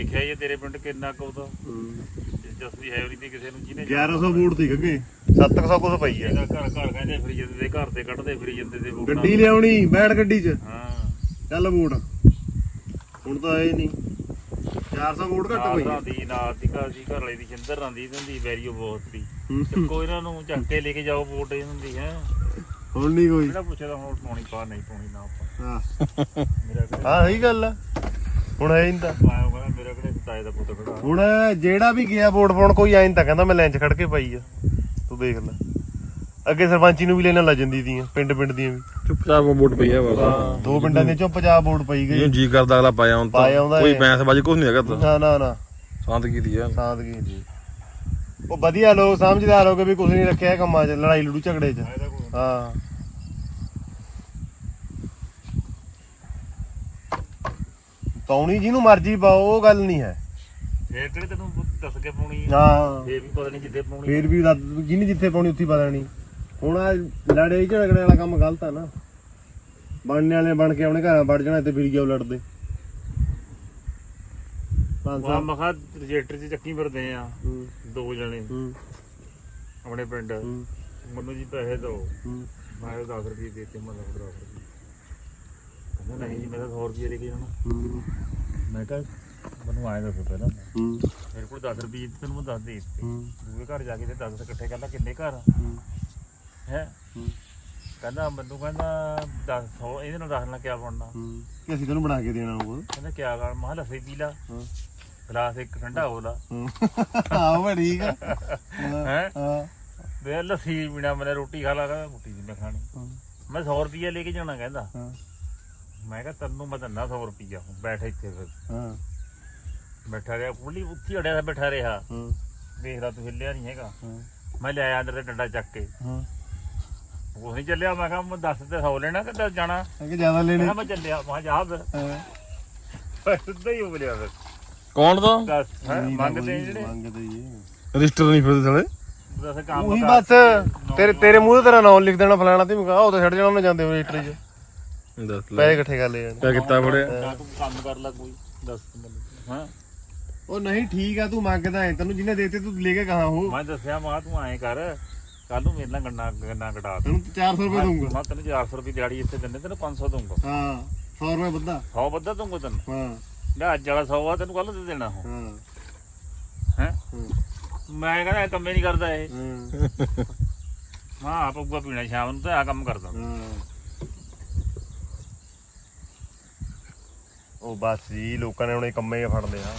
ਦੇਖਿਆ ਇਹ ਤੇਰੇ ਪਿੰਡ ਕਿੰਨਾ ਕੁ ਉਹਦਾ। ਜਸਵੀ ਹੈ ਉਹਦੀ ਤੇ ਕਿਸੇ ਨੂੰ ਜਿਹਨੇ 1100 ਵੋਟ ਦੀ ਗੱਗੇ 700 ਕੁਝ ਪਈ ਹੈ ਘਰ ਘਰ ਕਹਿੰਦੇ ਫਿਰੀ ਜਾਂਦੇ ਤੇ ਘਰ ਤੇ ਕੱਢਦੇ ਫਿਰੀ ਜਾਂਦੇ ਤੇ ਵੋਟਾਂ। ਗੱਡੀ ਲਿਆਉਣੀ ਬੈਠ ਗੱਡੀ 'ਚ। ਹਾਂ। ਚੱਲ ਵੋਟ ਹੁਣ ਤਾਂ ਆਏ ਨਹੀਂ। 400 ਵੋਟ ਘੱਟ ਪਈ ਨਾਲ ਦੀ ਨਾਲ ਦੀ ਘਰ ਦੀ ਘਰ ਵਾਲੀ ਦੀ ਚੰਦਰ ਨਾਲ ਦੀ ਹੁੰਦੀ ਵੈਰੀਓ ਬਹੁਤ ਦੀ। ਹੂੰ। ਚੱਕੋ ਇਹਨਾਂ ਨੂੰ ਚੱਕ ਕੇ ਲੈ ਕੇ ਜਾਓ ਵੋਟ ਇਹ ਹੁੰਦੀ ਹੈ। ਹੁਣ ਨਹੀਂ ਕੋਈ। ਜਿਹੜਾ ਪੁੱਛਦਾ ਹੁਣ ਪਾਉਣੀ ਪਾ ਨਹੀਂ ਪਾਉਣੀ ਨਾ ਪਾ ਹਾਂ। ਮੇਰਾ ਕਿਹੜਾ ਹਾਂ ਸਹੀ ਗੱਲ ਆ। ਹੁਣ ਨਹੀਂ ਤਾਂ ਪਾਇਆ ਉਹ ਕਹਿੰਦਾ ਮੇਰਾ ਕਿਹੜੇ ਤਾਏ ਦਾ ਪੁੱਤ ਖੜਾ। ਹੁਣ ਜਿਹੜਾ ਵੀ ਗਿਆ ਵੋਟ ਪਾਉਣ ਕੋਈ ਆਇਨ ਤਾਂ ਕਹਿੰਦਾ ਮੈਂ ਲਾਈਨ 'ਚ ਖੜ ਕੇ ਪਾਈ ਆ। ਤੂੰ ਦੇਖ ਲੈ। ਅੱਗੇ ਸਰਪੰਚੀ ਨੂੰ ਵੀ ਲੈਣਾ ਲੱਜ ਜਾਂਦੀ ਦੀਆਂ ਪਿੰਡ ਪਿੰਡ ਦੀਆਂ ਵੀ। ਚੁੱਪਚਾਪ ਵੋਟ ਪਈ ਆ ਬਸ। ਦੋ ਪਿੰਡਾਂ ਦੇ ਚੋਂ 50 ਵੋਟ ਪਈ ਗਈ। ਜੀ ਕਰਦਾ ਅਗਲਾ ਪਾਇਆ ਹੁਣ ਤਾਂ। ਪਾਇਆ ਕੋਈ ਇਹ। ਬੈਂਸ ਬਾਜੀ ਕੁਝ ਨਹੀਂ ਹੈਗਾ ਤਾਂ। ਨਾ ਨਾ ਨਾ। ਸਾਦਗੀ ਦੀ ਆ। ਸਾਦਗੀ ਜੀ ਉਹ ਵਧੀਆ ਲੋਕ ਸਮਝਦਾਰ ਹੋ ਕੇ ਵੀ ਕੁਝ ਨਹੀਂ ਰੱਖਿਆ ਕੰਮਾਂ 'ਚ ਲੜਾਈ ਲੜੂ ਝਗੜੇ 'ਚ। ਹਾਂ। ਪਾਉਣੀ ਜਿਹਨੂੰ ਮਰਜ਼ੀ ਪਾਓ ਉਹ ਗੱਲ ਨਹੀਂ ਹੈ। ਫੇਰ ਕਿਹੜੇ ਤੈਨੂੰ ਦੱਸ ਕੇ ਪਾਉਣੀ ਹੈ ਹਾਂ। ਫੇਰ ਵੀ ਪਤਾ ਨਹੀਂ ਜਿੱਥੇ ਪਾਉਣੀ ਫੇਰ ਵੀ ਰੱਦ- ਜਿਹਨੇ ਜਿੱਥੇ ਪਾਉਣੀ ਉੱਥੇ ਹੀ ਪਤਾ ਨਹੀਂ। ਹੁਣ ਆ ਲੜੇ ਝਗੜੇ ਵਾਲਾ ਕੰਮ ਗਲਤ ਆ ਨਾ। ਬਣਨੇ ਵਾਲੇ ਬਣ ਕੇ ਆਪਣੇ ਘਰਾਂ ਵੜ ਜਾਣਾ ਤੇ ਫਿਰ ਜਾਓ ਲੜਦੇ? ਪੰਜ ਉਹ ਸਾਲ ਮਖਾ ਰਜਿਸਟਰ 'ਚ ਚੱਕੀ ਫਿਰਦੇ ਆ। ਹੂੰ। ਦੋ ਜਣੇ। ਹੂੰ। ਆਪਣੇ ਪਿੰਡ। ਹੂੰ। ਮੈਨੂੰ ਜੀ ਪੈਸੇ ਦਿਓ। ਹੂੰ। ਮੈਂ 10 ਰੁਪਏ ਦੇ ਦਿੱਤੇ ਮੈਂ 10 ਰੁਪਏ। ਕਹਿੰਦਾ ਨਹੀਂ ਜੀ ਮੈਂ ਤਾਂ 100 ਰੁਪਏ ਲੈ ਕੇ ਜਾਣਾ। ਹੂੰ। ਮੈਂ ਕਿਹਾ ਮੈਨੂੰ ਆਏ ਦੱਸੋ ਪਹਿਲਾਂ। ਹੂੰ। ਮੇਰੇ ਕੋਲ 10 ਰੁਪਏ ਤੇ ਤੈਨੂੰ ਮੈਂ ਦੱਸ ਦੇ ਦਿੱਤੇ। ਹੂੰ। ਦੂਏ ਘਰ ਜਾ ਕੇ ਤੇ 10 ਇਕੱਠੇ ਕਰ ਲਾ ਕਿੰਨੇ ਘਰ ਹੂੰ। ਹੈ? ਹੂੰ। ਕਹਿੰਦਾ ਮੈਨੂੰ ਕਹਿੰਦਾ 10 100 ਇਹਦੇ ਨਾਲ 10 ਨਾਲ ਕਿਆ ਬਣਨਾ? ਹੂੰ। ਕਿ ਅਸੀਂ ਤੈਨੂੰ ਬਣਾ ਕੇ ਦੇਣਾ ਉਹ। ਕਹਿੰਦਾ ਕਿਆ ਕਰ ਮਹਾ ਲੱਸੀ ਪੀ ਲਾ। ਹਾਂ। ਗਲਾਸ ਇੱਕ ਠੰਡਾ ਹੋ ਲਾ। ਹਾਂ। ਉਹ ਠੀਕ ਆ। ਹੈ? ਹਾਂ। ਵੇ ਲੱਸੀ ਪੀਣਾ ਮੈਨੇ ਰੋਟੀ ਖਾ ਲਾ ਰੋਟੀ ਨਹੀਂ ਮੈਂ ਖਾਣੀ। ਮੈਂ 100 ਰੁਪਏ ਲੈ ਕੇ ਜਾਣਾ ਕਹਿੰਦਾ। ਹਾਂ। ਮੈਂ ਕਿਹਾ ਤੈਨੂੰ ਮੈਂ ਦਿੰਦਾ 100 ਰੁਪਏ ਬੈਠ ਇੱਥੇ ਫਿਰ। ਹਾਂ। ਬੈਠਾ ਰਿਹਾ ਕੁਲੀ ਉੱਥੀ ਅੜਿਆ ਦਾ ਬੈਠਾ ਰਿਹਾ। ਹਾਂ। ਦੇਖ ਲਾ ਤੂੰ ਹਿੱਲਿਆ ਨਹੀਂ ਹੈਗਾ। ਹਾਂ। ਮੈਂ ਲੈ ਆਇਆ ਅੰਦਰ ਤੇ ਡੰਡਾ ਚੱਕ ਕੇ। ਹਾਂ। ਉਹ ਨਹੀਂ ਚੱਲਿਆ ਮੈਂ ਕਿਹਾ ਮੈਂ ਦੱਸ ਤੇ 100 ਲੈਣਾ ਕਿ ਦੱਸ ਜਾਣਾ। ਕਿ ਜ਼ਿਆਦਾ ਲੈਣੇ। ਮੈਂ ਕਿਹਾ ਮੈਂ ਚੱਲਿਆ ਮੈਂ ਜਾ ਫਿਰ। ਹਾਂ। ਸਿੱਧਾ ਹੀ ਗਿਆ ਫਿਰ। ਕੌਣ ਦਾ ਦੱਸ ਤਾਂ ਮੰਗਦੇ ਜਿਹੜੇ? ਮੰਗਦੇ ਹੀ। ਹੈ ਰਜਿਸਟਰ ਨਹੀਂ ਫਿਰਦੇ ਸਾਲੇ। ਦੱਸ ਕੰਮ ਉਹੀ ਬਸ। ਤੇਰੇ ਤੇਰੇ ਮੂੰਹ ਤੇ ਤੇਰਾ ਨਾਮ ਲਿਖ ਦੇਣਾ ਫਲਾਣਾ ਤੇ ਮਗਾ ਉਹ ਤਾਂ ਛੱਡ ਜਾਣਾ ਉਹਨੇ ਜਾਂਦੇ ਹੋਏ ਰਜਿਸਟਰੀ 'ਚ। ਦੱਸ ਲੈ। ਪੈਸੇ ਇਕੱਠੇ ਕਰ ਲਏ ਜਾਣੇ ਕਿਆ ਕੀਤਾ ਫੜਿਆ? ਜਾਂ ਤੂੰ ਕੰਮ ਕਰ ਲੈ ਕੋਈ ਦੱਸ ਮੈਨੂੰ। ਹਾਂ। ਉਹ ਨਹੀਂ ਠੀਕ ਆ ਤੂੰ ਮੰਗਦਾ ਹੈ ਤੈਨੂੰ ਜਿਹਨੇ ਦੇਤੇ ਤੂੰ ਲੈ ਕੇ ਕਹਾ ਉਹ। ਮੈਂ ਦੱਸਿਆ ਮਾ ਤੂੰ ਐਂ ਕਰ ਕੱਲ ਨੂੰ ਮੇਰੇ ਨਾਲ ਗੰਨਾ ਗੰਨਾ ਕਟਾ ਦੇ। ਤੈਨੂੰ 400 ਰੁਪਏ ਦਊਂਗਾ। ਮੈਂ ਤੈਨੂੰ 400 ਰੁਪਏ ਦਿਹਾੜੀ ਇੱਥੇ ਦਿੰਦੇ ਤੈਨੂੰ 500 ਦਊਂਗਾ। ਹਾਂ 100 ਰੁਪਏ ਵੱਧਾ। 100 ਵੱਧਾ ਦਊਂਗਾ ਤੈਨੂੰ? ਹਾਂ। ਲੈ ਅੱਜ ਵਾਲਾ 100 ਆ ਤੈਨੂੰ ਕੱਲ ਦੇ ਦੇਣਾ ਉਹ। ਹਾਂ। ਹੈ? ਹਾਂ। ਮੈਂ ਕਹਿੰਦਾ ਇਹ ਕੰਮੇ ਨਹੀਂ ਕਰਦਾ ਇਹ। ਹਾਂ। ਮੈਂ ਆਪ ਉੱਗਾ ਪੀਣਾ ਸ਼ਾਮ ਨੂੰ ਤੇ ਆ ਕੰਮ ਕਰਦਾ। ਹਾਂ। ਉਹ ਬਸ ਜੀ ਲੋਕਾਂ ਨੇ ਹੁਣ ਇਹ ਕੰਮੇ ਫੜ ਲਿਆ